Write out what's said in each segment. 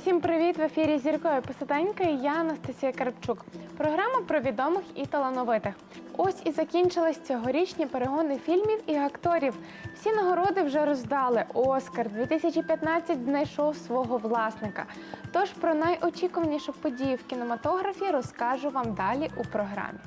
Усім привіт! В ефірі зіркою посаденька я Анастасія Карпчук. Програма про відомих і талановитих. Ось і закінчились цьогорічні перегони фільмів і акторів. Всі нагороди вже роздали. Оскар 2015 знайшов свого власника. Тож про найочікуванішу подію в кінематографі розкажу вам далі у програмі.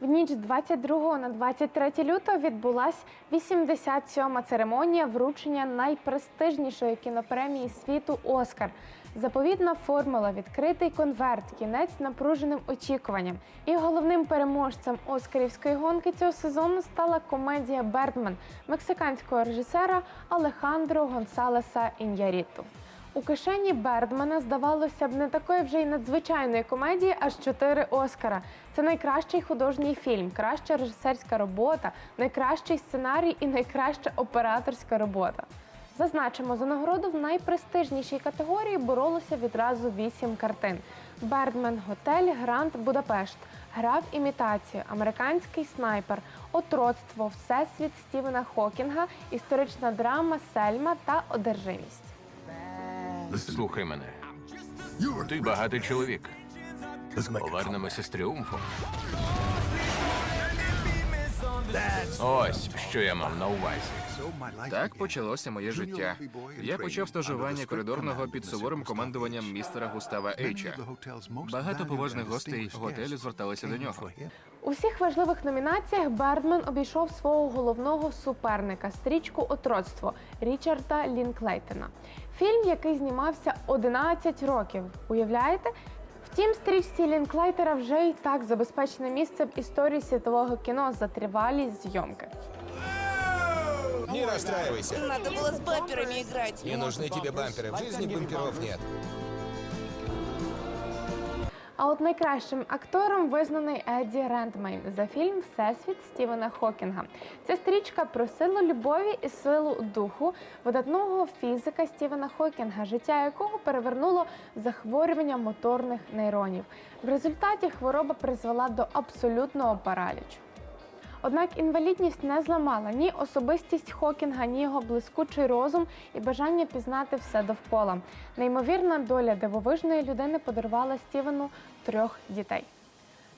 В ніч з 22 на 23 лютого відбулась 87-ма церемонія вручення найпрестижнішої кінопремії світу Оскар. Заповідна формула, відкритий конверт, кінець напруженим очікуванням. І головним переможцем Оскарівської гонки цього сезону стала комедія Бердман мексиканського режисера Алехандро Гонсалеса Ін'яріту. У кишені Бердмана здавалося б не такої вже й надзвичайної комедії, аж чотири Оскара. Це найкращий художній фільм, краща режисерська робота, найкращий сценарій і найкраща операторська робота. Зазначимо, за нагороду в найпрестижнішій категорії боролося відразу вісім картин: Бердмен, Готель, Гранд Будапешт, Гра в імітацію, Американський снайпер, Отроцтво, Всесвіт Стівена Хокінга, історична драма Сельма та Одержимість. Слухай мене. Ти багатий чоловік. Повернемося з тріумфом. Ось що я мав на увазі. Так почалося моє життя. Я почав стажування коридорного під суворим командуванням містера Густава Ейча. Багато поважних гостей готелю зверталися до нього. У всіх важливих номінаціях Бердман обійшов свого головного суперника стрічку Отроцтво Річарда Лінклейтена. Фільм, який знімався 11 років. Уявляєте? Втім, стрічці Лінклейтера вже і так забезпечене місце в історії світового кіно за тривалість зйомки. Не расстраивайся. Надо было с бамперами играть. Не нужны тебе бамперы. В жизни бамперов нет. А от найкращим актором визнаний Едді Рендмейн за фільм Всесвіт Стівена Хокінга. Ця стрічка про силу любові і силу духу видатного фізика Стівена Хокінга, життя якого перевернуло захворювання моторних нейронів. В результаті хвороба призвела до абсолютного паралічу. Однак інвалідність не зламала ні особистість Хокінга, ні його блискучий розум і бажання пізнати все довкола. Неймовірна доля дивовижної людини подарувала Стівену трьох дітей.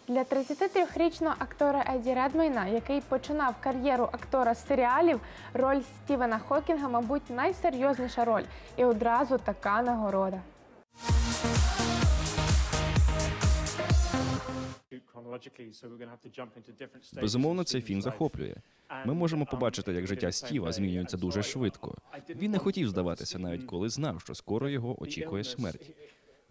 Для 33-річного актора Еді Редмейна, який починав кар'єру актора з серіалів, роль Стівена Хокінга, мабуть, найсерйозніша роль і одразу така нагорода. Безумовно, цей фільм захоплює. Ми можемо побачити, як життя Стіва змінюється дуже швидко. Він не хотів здаватися, навіть коли знав, що скоро його очікує смерть.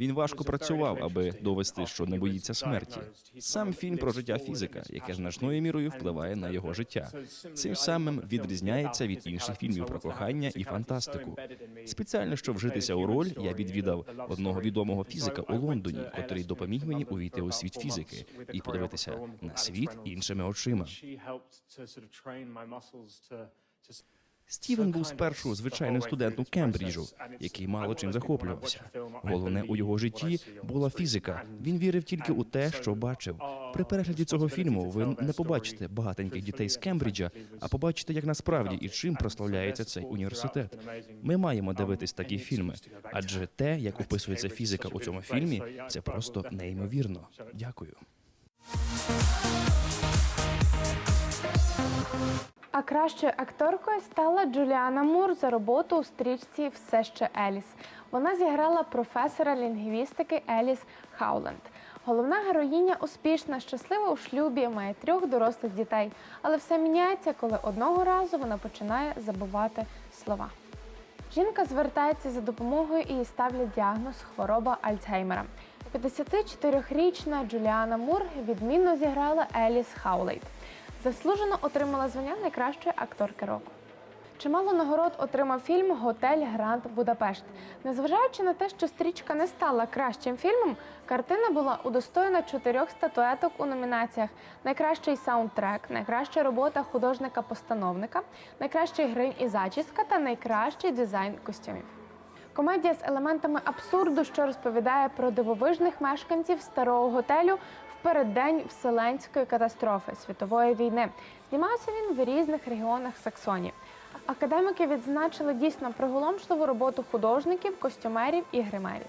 Він важко працював, аби довести, що не боїться смерті. Сам фільм про життя фізика, яке значною мірою впливає на його життя. Цим самим відрізняється від інших фільмів про кохання і фантастику. Спеціально щоб вжитися у роль, я відвідав одного відомого фізика у Лондоні, котрий допоміг мені увійти у світ фізики і подивитися на світ іншими очима. Стівен був спершу звичайним студентом Кембриджу, який мало чим захоплювався. Головне у його житті була фізика. Він вірив тільки у те, що бачив. При перегляді цього фільму ви не побачите багатеньких дітей з Кембриджа, а побачите, як насправді і чим прославляється цей університет. Ми маємо дивитись такі фільми, адже те, як описується фізика у цьому фільмі, це просто неймовірно. Дякую. А кращою акторкою стала Джуліана Мур за роботу у стрічці Все ще Еліс. Вона зіграла професора лінгвістики Еліс Хауленд. Головна героїня успішна, щаслива у шлюбі, має трьох дорослих дітей, але все міняється, коли одного разу вона починає забувати слова. Жінка звертається за допомогою і їй ставлять діагноз хвороба Альцгеймера. 54-річна Джуліана Мур відмінно зіграла Еліс Хаулейт. Заслужено отримала звання найкращої акторки року. Чимало нагород отримав фільм Готель Гранд Будапешт. Незважаючи на те, що стрічка не стала кращим фільмом, картина була удостоєна чотирьох статуеток у номінаціях: найкращий саундтрек, найкраща робота художника-постановника, найкращий грим і зачіска та найкращий дизайн костюмів. Комедія з елементами абсурду, що розповідає про дивовижних мешканців старого готелю переддень вселенської катастрофи світової війни. Знімався він в різних регіонах Саксонії. академики відзначили дійсно приголомшливу роботу художників, костюмерів і гримерів.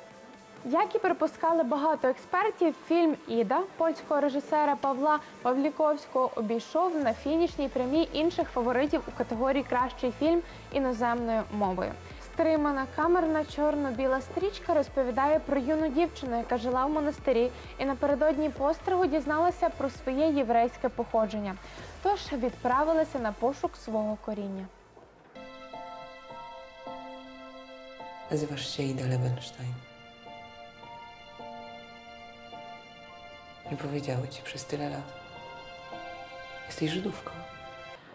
Як і припускали багато експертів, фільм Іда польського режисера Павла Павліковського обійшов на фінішній прямій інших фаворитів у категорії Кращий фільм іноземною мовою. Стримана камерна чорно-біла стрічка розповідає про юну дівчину, яка жила в монастирі, і напередодні постригу дізналася про своє єврейське походження. Тож відправилася на пошук свого коріння. Nazywasz się Ida Lebenstein. Nie powiedziały ci przez tyle lat. Jesteś Żydówką.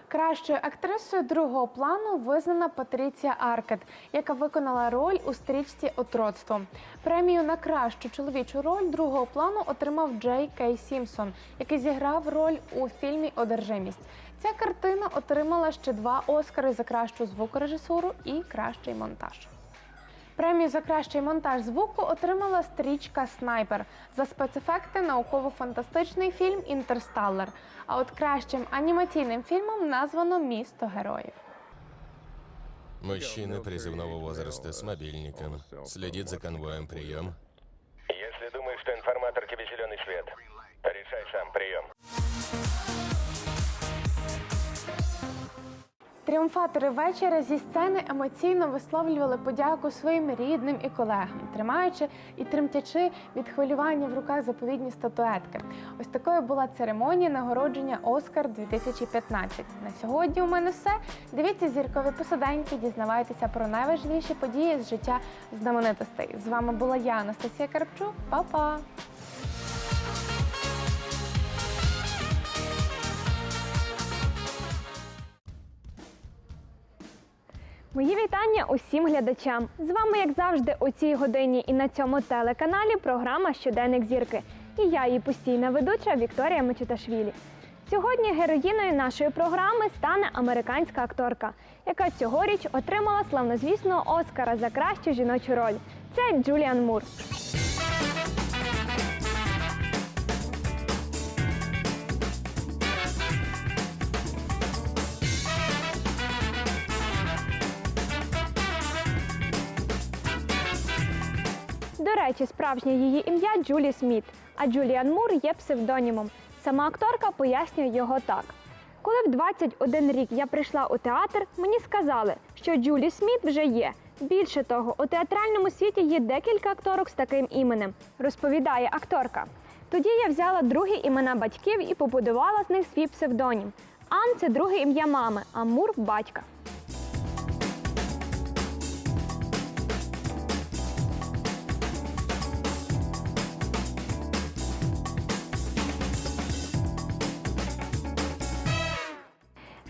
Кращою актрисою другого плану визнана Патріція Аркет, яка виконала роль у стрічці Отроцтво. Премію на кращу чоловічу роль другого плану отримав Джей Кей Сімсон, який зіграв роль у фільмі Одержимість. Ця картина отримала ще два Оскари за кращу звукорежисуру і кращий монтаж. Премію за кращий монтаж звуку отримала стрічка Снайпер за спецефекти науково-фантастичний фільм Інтерсталлар. А от кращим анімаційним фільмом названо Місто героїв. Мужчина призывного возраста с мобильником. Следит за конвоем. Прием. Если думаешь, что информатор тебе зеленый свет, решай сам прием. Тріумфатори вечора зі сцени емоційно висловлювали подяку своїм рідним і колегам, тримаючи і тремтячи від хвилювання в руках заповідні статуетки. Ось такою була церемонія нагородження Оскар 2015. На сьогодні у мене все. Дивіться зіркові посаденьки, дізнавайтеся про найважливіші події з життя знаменитостей. З вами була я, Анастасія Карпчук. Па-па! Мої вітання усім глядачам. З вами, як завжди, у цій годині і на цьому телеканалі програма Щоденник зірки. І я, її постійна ведуча Вікторія Мечеташвілі. Сьогодні героїною нашої програми стане американська акторка, яка цьогоріч отримала славнозвісного Оскара за кращу жіночу роль. Це Джуліан Мур. Речі, справжнє її ім'я Джулі Сміт, а Джуліан Мур є псевдонімом. Сама акторка пояснює його так. Коли в 21 рік я прийшла у театр, мені сказали, що Джулі Сміт вже є. Більше того, у театральному світі є декілька акторок з таким іменем, розповідає акторка. Тоді я взяла другі імена батьків і побудувала з них свій псевдонім. Ан це друге ім'я мами, а Мур батька.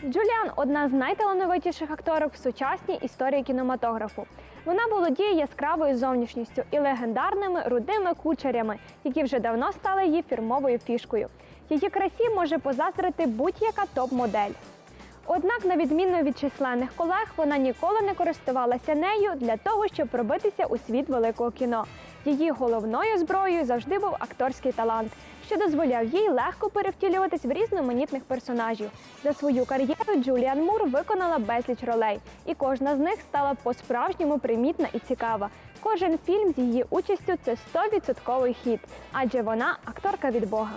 Джуліан одна з найталановитіших акторок в сучасній історії кінематографу. Вона володіє яскравою зовнішністю і легендарними рудими кучерями, які вже давно стали її фірмовою фішкою. Її красі може позаздрити будь-яка топ-модель. Однак, на відміну від численних колег, вона ніколи не користувалася нею для того, щоб пробитися у світ великого кіно. Її головною зброєю завжди був акторський талант, що дозволяв їй легко перевтілюватись в різноманітних персонажів. За свою кар'єру Джуліан Мур виконала безліч ролей, і кожна з них стала по-справжньому примітна і цікава. Кожен фільм з її участю це 100% хіт, адже вона акторка від Бога.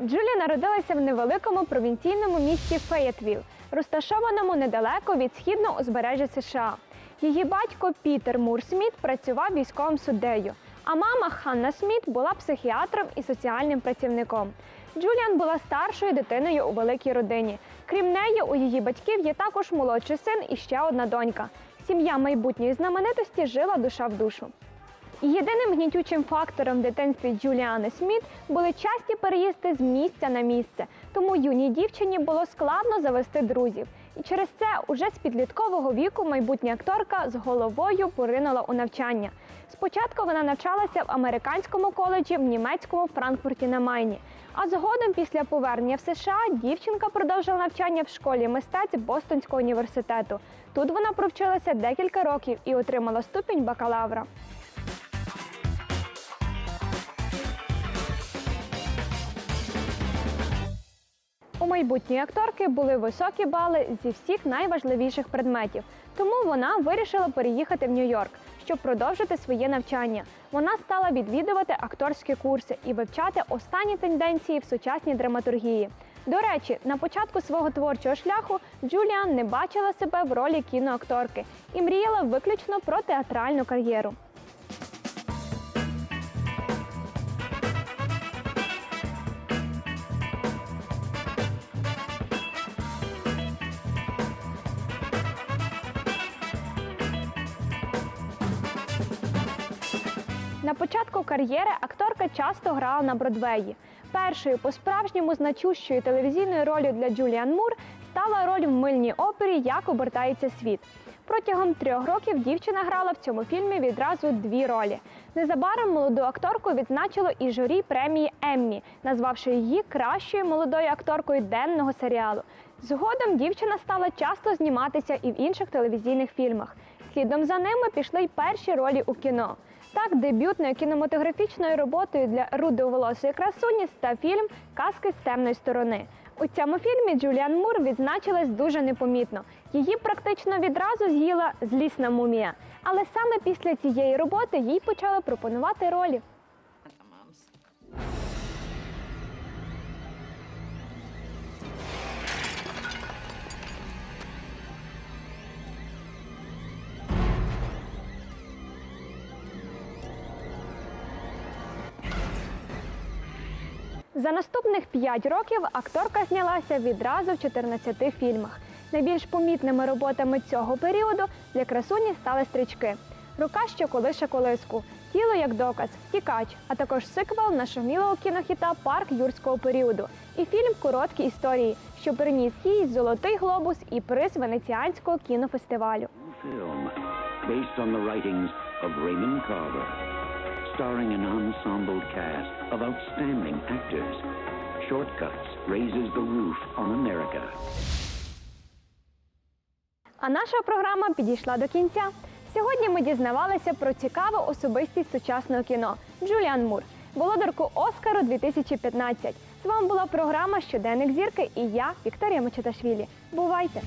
Джулі народилася в невеликому провінційному місті Феєтвіл, розташованому недалеко від східного узбережжя США. Її батько Пітер Мур Сміт працював військовим суддею, а мама Ханна Сміт була психіатром і соціальним працівником. Джуліан була старшою дитиною у великій родині. Крім неї, у її батьків є також молодший син і ще одна донька. Сім'я майбутньої знаменитості жила душа в душу. Єдиним гнітючим фактором в дитинстві Джуліани Сміт були часті переїзди з місця на місце, тому юній дівчині було складно завести друзів. І через це уже з підліткового віку майбутня акторка з головою поринула у навчання. Спочатку вона навчалася в американському коледжі в німецькому Франкфурті на Майні. А згодом, після повернення в США, дівчинка продовжила навчання в школі мистецтв Бостонського університету. Тут вона провчилася декілька років і отримала ступінь бакалавра. У майбутньої акторки були високі бали зі всіх найважливіших предметів, тому вона вирішила переїхати в Нью-Йорк, щоб продовжити своє навчання. Вона стала відвідувати акторські курси і вивчати останні тенденції в сучасній драматургії. До речі, на початку свого творчого шляху Джуліан не бачила себе в ролі кіноакторки і мріяла виключно про театральну кар'єру. Початку кар'єри акторка часто грала на Бродвеї. Першою по-справжньому значущою телевізійною ролью для Джуліан Мур стала роль в мильній опері Як обертається світ. Протягом трьох років дівчина грала в цьому фільмі відразу дві ролі. Незабаром молоду акторку відзначило і журі премії Еммі, назвавши її кращою молодою акторкою денного серіалу. Згодом дівчина стала часто зніматися і в інших телевізійних фільмах. Слідом за ними пішли й перші ролі у кіно. Так, дебютною кінематографічною роботою для рудоволосої красуні став фільм Казки з темної сторони. У цьому фільмі Джуліан Мур відзначилась дуже непомітно. Її практично відразу з'їла злісна мумія. Але саме після цієї роботи їй почали пропонувати ролі. За наступних 5 років акторка знялася відразу в 14 фільмах. Найбільш помітними роботами цього періоду для красуні стали стрічки. Рука, що колише колиску, тіло як доказ, втікач, а також сиквел нашумілого кінохіта Парк юрського періоду і фільм Короткі історії, що приніс їй золотий глобус і приз венеціанського кінофестивалю. film based on the writings of Raymond Carver, starring an cast of outstanding actors. Shortcuts raises the roof on America. А наша програма підійшла до кінця. Сьогодні ми дізнавалися про цікаву особистість сучасного кіно Джуліан Мур, володарку Оскару 2015. З вами була програма Щоденник зірки і я, Вікторія Мочеташвілі. Бувайте!